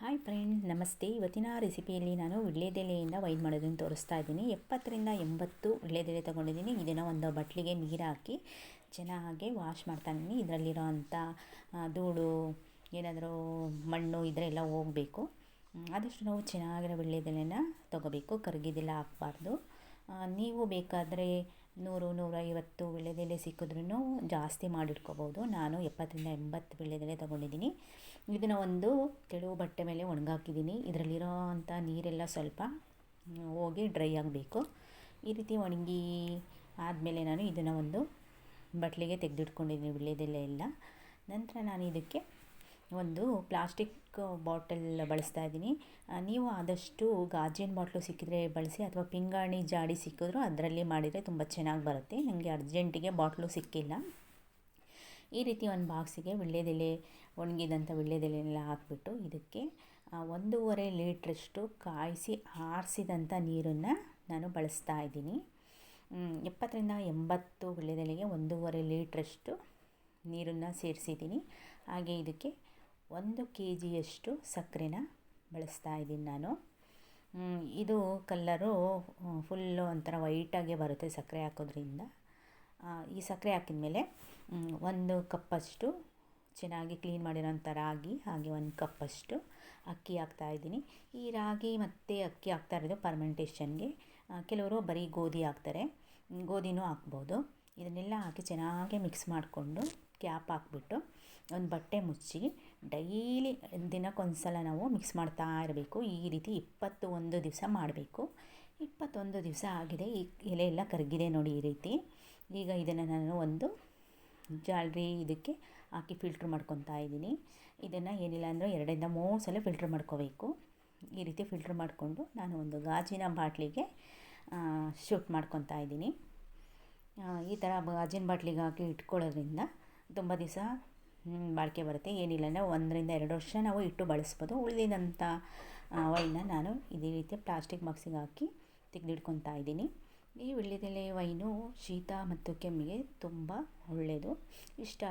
Hi friend ನಮಸ್ತೆ. ಇವತ್ತಿನ ರೆಸಿಪಿಯಲ್ಲಿ ನಾನು ವಿಳ್ಳೆದೆಲೆಯಿಂದ ವೈನ್ ಮಾಡೋದನ್ನು ತೋರಿಸ್ತಾ ಇದ್ದೀನಿ. ಎಪ್ಪತ್ತರಿಂದ ಎಂಬತ್ತು ವಿಳ್ಳೆದೆಲೆ ತೊಗೊಂಡಿದ್ದೀನಿ. ಇದನ್ನು ಒಂದು ಬಟ್ಲಿಗೆ ನೀರು ಹಾಕಿ ಚೆನ್ನಾಗಿ ವಾಶ್ ಮಾಡ್ತಾಯಿದ್ದೀನಿ ಇದರಲ್ಲಿರೋ ಅಂಥ ಧೂಳು, ಏನಾದರೂ ಮಣ್ಣು, ಇದರೆಲ್ಲ ಹೋಗಬೇಕು. ಆದಷ್ಟು ನಾವು ಚೆನ್ನಾಗಿರೋ ವಿಳ್ಳೆದೆಲೆನ ತೊಗೋಬೇಕು. ಕರಗಿದೆಲ್ಲ ಹಾಕ್ಬಾರ್ದು. ನೀವು ಬೇಕಾದರೆ ನೂರು ನೂರೈವತ್ತು ವೀಳ್ಯದೆಲೆ ಸಿಕ್ಕಿದ್ರೂ ಜಾಸ್ತಿ ಮಾಡಿಟ್ಕೋಬೋದು. ನಾನು ಎಪ್ಪತ್ತರಿಂದ ಎಂಬತ್ತು ವೀಳ್ಯದೆಲೆ ತೊಗೊಂಡಿದ್ದೀನಿ. ಇದನ್ನು ಒಂದು ತೆಳು ಬಟ್ಟೆ ಮೇಲೆ ಒಣಗಾಕಿದ್ದೀನಿ. ಇದರಲ್ಲಿರೋ ಅಂಥ ನೀರೆಲ್ಲ ಸ್ವಲ್ಪ ಹೋಗಿ ಡ್ರೈ ಆಗಬೇಕು. ಈ ರೀತಿ ಒಣಗಿ ಆದಮೇಲೆ ನಾನು ಇದನ್ನು ಒಂದು ಬಟ್ಲಿಗೆ ತೆಗೆದಿಟ್ಕೊಂಡಿದ್ದೀನಿ ವೀಳ್ಯದೆಲೆ ಎಲ್ಲ. ನಂತರ ನಾನು ಇದಕ್ಕೆ ಒಂದು ಪ್ಲಾಸ್ಟಿಕ್ ಬಾಟಲ್ ಬಳಸ್ತಾ ಇದ್ದೀನಿ. ನೀವು ಆದಷ್ಟು ಗಾಜಿನ ಬಾಟ್ಲು ಸಿಕ್ಕಿದ್ರೆ ಬಳಸಿ ಅಥವಾ ಪಿಂಗಾಣಿ ಜಾಡಿ ಸಿಕ್ಕಿದ್ರು ಅದರಲ್ಲಿ ಮಾಡಿದರೆ ತುಂಬ ಚೆನ್ನಾಗಿ ಬರುತ್ತೆ. ನನಗೆ ಅರ್ಜೆಂಟಿಗೆ ಬಾಟ್ಲು ಸಿಕ್ಕಿಲ್ಲ. ಈ ರೀತಿ ಒಂದು ಬಾಕ್ಸಿಗೆ ವಿಳ್ಯದೆಲೆ ಒಣಗಿದಂಥ ವಿಳ್ಯದೆಲೆನೆಲ್ಲ ಹಾಕ್ಬಿಟ್ಟು ಇದಕ್ಕೆ ಒಂದೂವರೆ ಲೀಟ್ರಷ್ಟು ಕಾಯಿಸಿ ಆರಿಸಿದಂಥ ನೀರನ್ನು ನಾನು ಬಳಸ್ತಾ ಇದ್ದೀನಿ. ಎಪ್ಪತ್ತರಿಂದ ಎಂಬತ್ತು ವಿಳ್ಯದೆಲೆಗೆ ಒಂದೂವರೆ ಲೀಟ್ರಷ್ಟು ನೀರನ್ನು ಸೇರಿಸಿದ್ದೀನಿ. ಹಾಗೆ ಇದಕ್ಕೆ ಒಂದು ಕೆ ಜಿಯಷ್ಟು ಸಕ್ಕರೆನ ಬಳಸ್ತಾ ಇದ್ದೀನಿ ನಾನು. ಇದು ಕಲ್ಲರು ಫುಲ್ಲು ಒಂಥರ ವೈಟಾಗೆ ಬರುತ್ತೆ ಸಕ್ಕರೆ ಹಾಕೋದ್ರಿಂದ. ಈ ಸಕ್ಕರೆ ಹಾಕಿದ ಮೇಲೆ ಒಂದು ಕಪ್ಪಷ್ಟು ಚೆನ್ನಾಗಿ ಕ್ಲೀನ್ ಮಾಡಿರೋಂಥ ರಾಗಿ, ಹಾಗೆ ಒಂದು ಕಪ್ಪಷ್ಟು ಅಕ್ಕಿ ಹಾಕ್ತಾ ಇದ್ದೀನಿ. ಈ ರಾಗಿ ಮತ್ತು ಅಕ್ಕಿ ಹಾಕ್ತಾ ಇರೋದು ಪರ್ಮೆಂಟೇಷನ್ಗೆ. ಕೆಲವರು ಬರೀ ಗೋಧಿ ಹಾಕ್ತಾರೆ. ಗೋಧಿನೂ ಹಾಕ್ಬೋದು. ಇದನ್ನೆಲ್ಲ ಹಾಕಿ ಚೆನ್ನಾಗಿ ಮಿಕ್ಸ್ ಮಾಡಿಕೊಂಡು ಕ್ಯಾಪ್ ಹಾಕ್ಬಿಟ್ಟು ಒಂದು ಬಟ್ಟೆ ಮುಚ್ಚಿ ಡೈಲಿ ದಿನಕ್ಕೊಂದ್ಸಲ ನಾವು ಮಿಕ್ಸ್ ಮಾಡ್ತಾ ಇರಬೇಕು. ಈ ರೀತಿ ಇಪ್ಪತ್ತು ಒಂದು ದಿವಸ ಮಾಡಬೇಕು. ಇಪ್ಪತ್ತೊಂದು ದಿವಸ ಆಗಿದೆ. ಈ ಎಲೆ ಎಲ್ಲ ಕರಗಿದೆ ನೋಡಿ ಈ ರೀತಿ. ಈಗ ಇದನ್ನು ನಾನು ಒಂದು ಜಾಲ್ರಿ ಇದಕ್ಕೆ ಹಾಕಿ ಫಿಲ್ಟ್ರ್ ಮಾಡ್ಕೊತಾ ಇದ್ದೀನಿ. ಇದನ್ನು ಏನಿಲ್ಲ ಅಂದರೆ ಎರಡರಿಂದ ಮೂರು ಸಲ ಫಿಲ್ಟ್ರ್ ಮಾಡ್ಕೋಬೇಕು. ಈ ರೀತಿ ಫಿಲ್ಟ್ರ್ ಮಾಡಿಕೊಂಡು ನಾನು ಒಂದು ಗಾಜಿನ ಬಾಟ್ಲಿಗೆ ಶೂಟ್ ಮಾಡ್ಕೊತಾ ಇದ್ದೀನಿ. ಈ ಥರ ಗಾಜಿನ ಬಾಟ್ಲಿಗೆ ಹಾಕಿ ಇಟ್ಕೊಳ್ಳೋದ್ರಿಂದ ತುಂಬ ದಿವಸ ಬಾಳಿಕೆ ಬರುತ್ತೆ. ಏನಿಲ್ಲ ಅಂದರೆ ಒಂದರಿಂದ ಎರಡು ವರ್ಷ ನಾವು ಇಟ್ಟು ಬಳಸ್ಬೋದು. ಉಳಿದಿದಂಥ ವೈನ ನಾನು ಇದೇ ರೀತಿ ಪ್ಲಾಸ್ಟಿಕ್ ಬಾಕ್ಸಿಗೆ ಹಾಕಿ ತೆಗೆದಿಟ್ಕೊತಾ ಇದ್ದೀನಿ. ಈ ವೀಳ್ಯದೆಲೆ ವೈನು ಶೀತ ಮತ್ತು ಕೆಮ್ಮಿಗೆ ತುಂಬ ಒಳ್ಳೆಯದು ಇಷ್ಟ